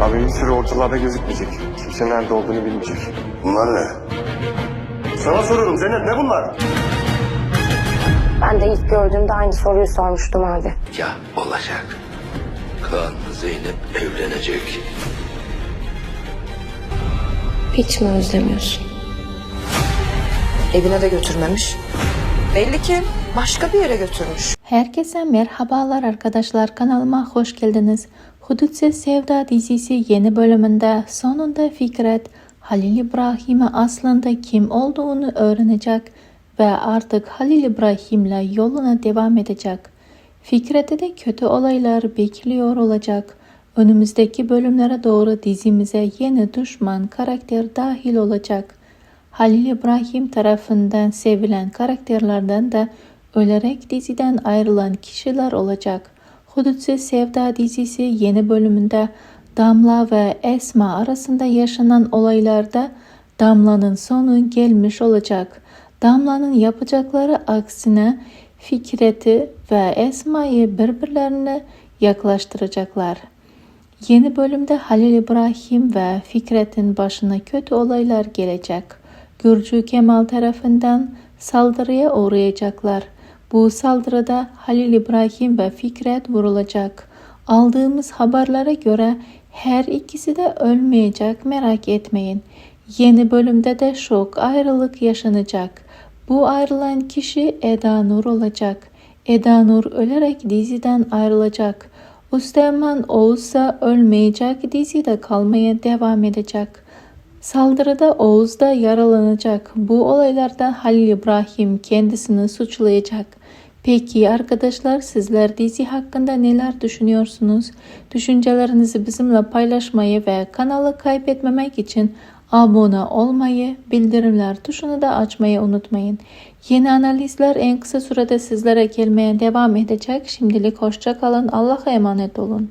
Abim bir süre ortalarda gözükmeyecek. Kimse nerede olduğunu bilmeyecek. Bunlar ne? Sana soruyorum Zeynep ne bunlar? Ben de ilk gördüğümde aynı soruyu sormuştum abi. Ya olacak. Kaan'la Zeynep evlenecek. Hiç mi özlemiyorsun? Evine de götürmemiş. Belli ki başka bir yere götürmüş. Herkese merhabalar arkadaşlar kanalıma hoş geldiniz. Hudutsiz Sevda dizisi yeni bölümünde sonunda Fikret Halil İbrahim'e aslında kim olduğunu öğrenecek ve artık Halil İbrahim'le yoluna devam edecek. Fikret'e de kötü olaylar bekliyor olacak. Önümüzdeki bölümlere doğru dizimize yeni düşman karakter dahil olacak. Halil İbrahim tarafından sevilen karakterlerden de ölerek diziden ayrılan kişiler olacak. Hudutsiz Sevda dizisi yeni bölümünde Damla ve Esma arasında yaşanan olaylarda Damla'nın sonu gelmiş olacak. Damla'nın yapacakları aksine Fikret'i ve Esma'yı birbirlerine yaklaştıracaklar. Yeni bölümde Halil İbrahim ve Fikret'in başına kötü olaylar gelecek. Gürcü Kemal tarafından saldırıya uğrayacaklar. Bu saldırıda Halil İbrahim ve Fikret vurulacak. Aldığımız haberlere göre her ikisi de ölmeyecek merak etmeyin. Yeni bölümde de şok ayrılık yaşanacak. Bu ayrılan kişi Eda Nur olacak. Eda Nur ölerek diziden ayrılacak. Üsteğmen Oğuz'sa ölmeyecek dizide kalmaya devam edecek. Saldırıda Oğuz da yaralanacak. Bu olaylarda Halil İbrahim kendisini suçlayacak. Peki arkadaşlar sizler dizi hakkında neler düşünüyorsunuz? Düşüncelerinizi bizimle paylaşmayı ve kanalı kaybetmemek için abone olmayı, bildirimler tuşunu da açmayı unutmayın. Yeni analizler en kısa sürede sizlere gelmeye devam edecek. Şimdilik hoşça kalın. Allah'a emanet olun.